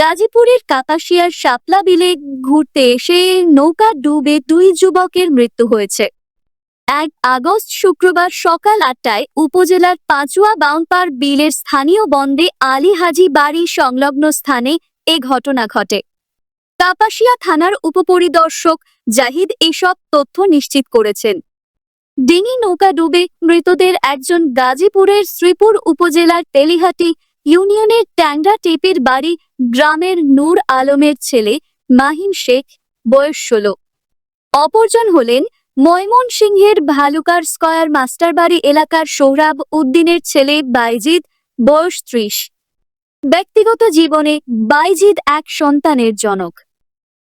গাজীপুরের কাপাসিয়ার শাপলা বিলে ঘুরতে এসে নৌকা ডুবে দুই যুবকের মৃত্যু হয়েছে। এক আগস্ট শুক্রবার সকাল আটটায় উপজেলার পাঁচুয়া বাউনপাড় বিলের স্থানীয় বন্দে আলী হাজি বাড়ি সংলগ্ন স্থানে এ ঘটনা ঘটে। কাপাসিয়া থানার উপপরিদর্শক জাহিদ এসব তথ্য নিশ্চিত করেছেন। ডিঙি নৌকা ডুবে মৃতদের একজন গাজীপুরের শ্রীপুর উপজেলার তেলিহাটি ইউনিয়নের ট্যাংরা টেপের বাড়ি গ্রামের নূর আলমের ছেলে মাহিন শেখ, বয়স ষোলো। অপরজন হলেন ময়মনসিংহের ভালুকার স্কয়ার মাস্টারবাড়ি এলাকার সৌরভ উদ্দিনের ছেলে বাইজিদ বয়স ত্রিশ। ব্যক্তিগত জীবনে বাইজিদ এক সন্তানের জনক।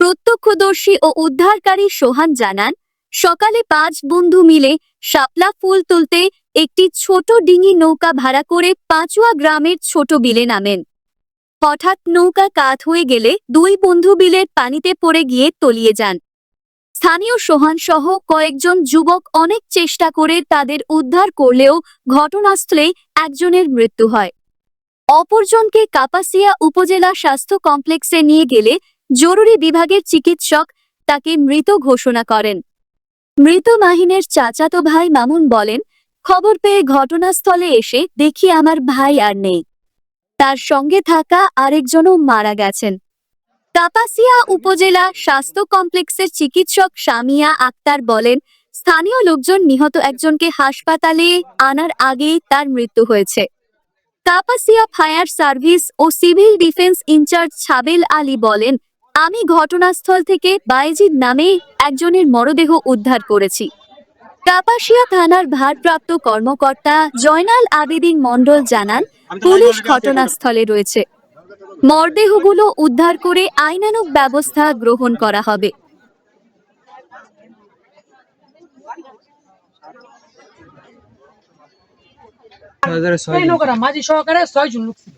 প্রত্যক্ষদর্শী ও উদ্ধারকারী সোহান জানান, সকালে পাঁচ বন্ধু মিলে শাপলা ফুল তুলতে একটি ছোট ডিঙি নৌকা ভাড়া করে পাঁচুয়া গ্রামের ছোট বিলে নামেন। হঠাৎ নৌকা কাত হয়ে গেলে দুই বন্ধু বিলের পানিতে পড়ে গিয়ে তলিয়ে যান। স্থানীয় সোহান সহ কয়েকজন যুবক অনেক চেষ্টা করে তাদের উদ্ধার করলেও ঘটনাস্থলেই একজনের মৃত্যু হয়। অপরজনকে কাপাসিয়া উপজেলা স্বাস্থ্য কমপ্লেক্সে নিয়ে গেলে জরুরি বিভাগের চিকিৎসক তাকে মৃত ঘোষণা করেন। মৃত মাহিনের চাচাতো ভাই মামুন বলেন, খবর পেয়ে ঘটনাস্থলে এসে দেখি আমার ভাই আর নেই। তার সঙ্গে থাকা আরেকজনও মারা গেছেন। কাপাসিয়া উপজেলা স্বাস্থ্য কমপ্লেক্সের চিকিৎসক সামিয়া আক্তার বলেন, স্থানীয় লোকজন নিহত একজনকে হাসপাতালে আনার আগেই তার মৃত্যু হয়েছে। Kapasia fire service O civil defence in charge Chhabel Ali বলেন, আমি ঘটনাস্থল থেকে বাইজিদ নামে একজনের মরদেহ উদ্ধার করেছি। কাপাসিয়া থানার ভারপ্রাপ্ত কর্মকর্তা জয়নাল আবেদিন মণ্ডল জানান পুলিশ ঘটনাস্থলে রয়েছে। মরদেহগুলো উদ্ধার করে আইনানুগ ব্যবস্থা গ্রহণ করা হবে। নৌকাটা মাঝি সহকারে ছয় লোক ছিল।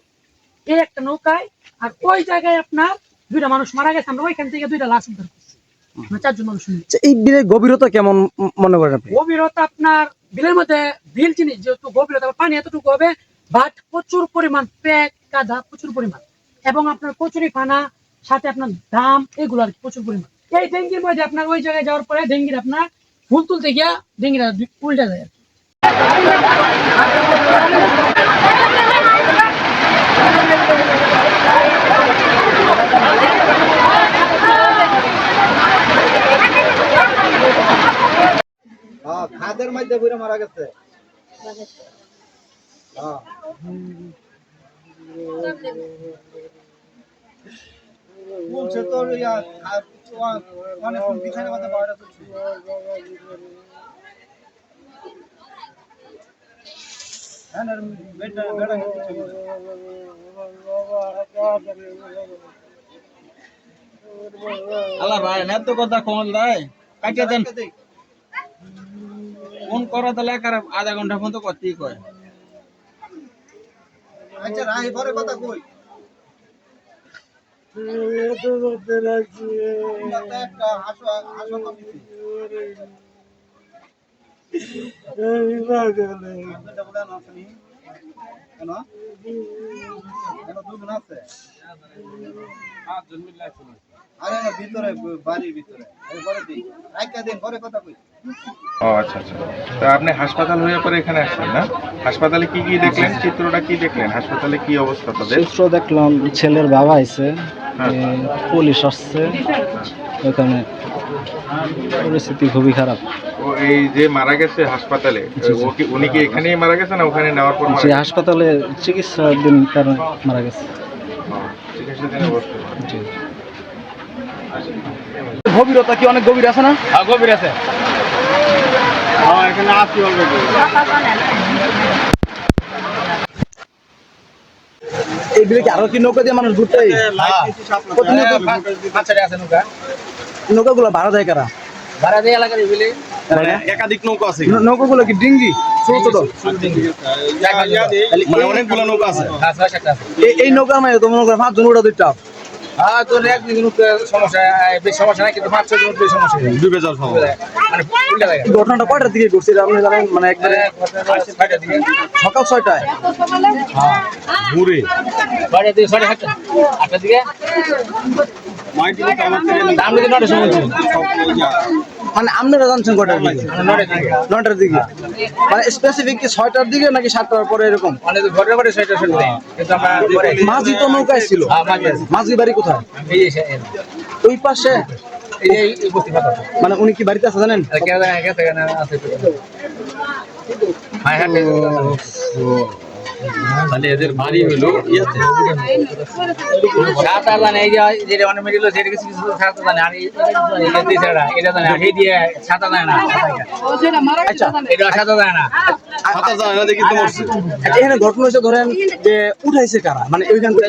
এই একটা নৌকায় আর ওই জায়গায় আপনার দুইটা মানুষ মারা গেছে। আমরা ওইখান থেকে দুইটা লাশ উদ্ধার করছি। চারজন মানুষ আচ্ছা, এই বিলের গভীরতা কেমন মনে করেন আপনি? গভীরতা আপনার বিলের মধ্যে বিল জিনিস যেহেতু গভীরতা পানি এতটুকু হবে বাট প্রচুর পরিমাণ প্যাক কাদা প্রচুর পরিমাণ। এবং আপনার কচুরি ফানা সাথে আপনার দাম এগুলো আর কি প্রচুর পরিমাণ। এই ডেঙ্গির মধ্যে আপনার ওই জায়গায় যাওয়ার পরে ডেঙ্গির আপনার ফুল তুলতে গিয়া ডেঙ্গিরা উল্টা যায় আর কি। হ্যাঁ খাদের মধ্যে বুড়ে মারা গেছে। হ্যাঁ বলছে তোর খা- তোমার অনেক বিছানার মধ্যে পাওয়া যাচ্ছে না বেটা বেটা কিছু আল্লাহ ভাই না তো কথা কমল দেয় কাটিয়ে দেন। ফোন করা তাহলে আধা ঘণ্টা ফোন তো করতেই কয়। আচ্ছা রাই পরে কথা কই তোমরা তো একটা হাসো হাসো কমিটি আপনারটা বলে না শুনি কেন কেন আছে আরে না ভিতরে বাড়ির ভিতরে। পরে দিই। রাইকা দিন পরে কথা কই। ও আচ্ছা আচ্ছা। তা আপনি হাসপাতাল হয়ে পরে এখানে আসছেন না? হাসপাতালে কি কি দেখলেন? চিত্রটা কি দেখলেন? হাসপাতালে কি অবস্থা তাদের? চিত্র দেখলাম ছেলের বাবা আইছে হ্যাঁ। পুলিশ আসছে। ওখানে পরিস্থিতি খুবই খারাপ। ও এই যে মারা গেছে হাসপাতালে ও কি উনি কি এখানেই মারা গেছে না ওখানে নেওয়ার পর যে হাসপাতালে চিকিৎসা দিন কারণে মারা গেছে। ও, চিকিৎসা দিনে অবস্থা গভীরতা কি অনেক গভীর আছে না গভীর আছে হ্যাঁ এখানে আসি অলরেডি এই কি আরও কি নৌকা দিয়ে মানুষ ঘুরতে নৌকাগুলো ভাড়া দেয় কারা ভাড়া দিয়ে এলাকার একাধিক নৌকা আছে নৌকাগুলো কি ডিঙ্গি ছোট ছোট মানে অনেকগুলো নৌকা আছে এই- এই নৌকার মানে তোমার নৌকা পাঁচ জন ওটা দুইটা হ্যাঁ তোর এক দিন উঠতে সমস্যা বেশি সমস্যা নাই কিন্তু পাঁচ ছয় দিন উঠলে সমস্যা ডুবে যাওয়ার সময় মানে ঘটনাটা কয়টার দিকে ঘটছে এটা আপনি জানেন মানে একবারে দিকে। সকাল ছয়টায়? ঘুরে ছয়টার দিকে সাড়ে সাতটা। আটটার দিকে? দাম দিকে নটার সময় ছিল মানে আপনারা জানছেন কয়টার দিকে? নটার দিকে। মানে স্পেসিফিক কি ছয়টার দিকে নাকি সাতটার পরে এরকম? মানে পরে মাঝি তো নৌকায় ছিল। হ্যাঁ মাঝে বাড়ি কোথায়? ওই পাশে? মানে উনি কি বাড়িতে আছে জানেন? আছে তাহলে এদের বাড়ি হলো ইয়াতে। সাত এই যে যেটা অনেক মিডিল সেটা কিছু কিছু সাত আর যে ছাড়া এটা তো এই দিয়ে সাত না। আচ্ছা এটা সাত না। সাঁতার জানে না দেখি তো মরছে। আচ্ছা, এখানে ঘটনা হয়েছে ধরেন যে উঠাইছে কারা? মানে ওইখান থেকে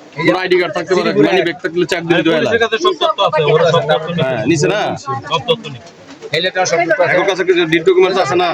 কোনো আইডি কার্ড থাকতে পারে মানি ব্যাগ থাকলে দিন দোয়া হ্যাঁ নিছে না? এই লেটার সব তোর কাছে কিছু ডকুমেন্টস আছে না?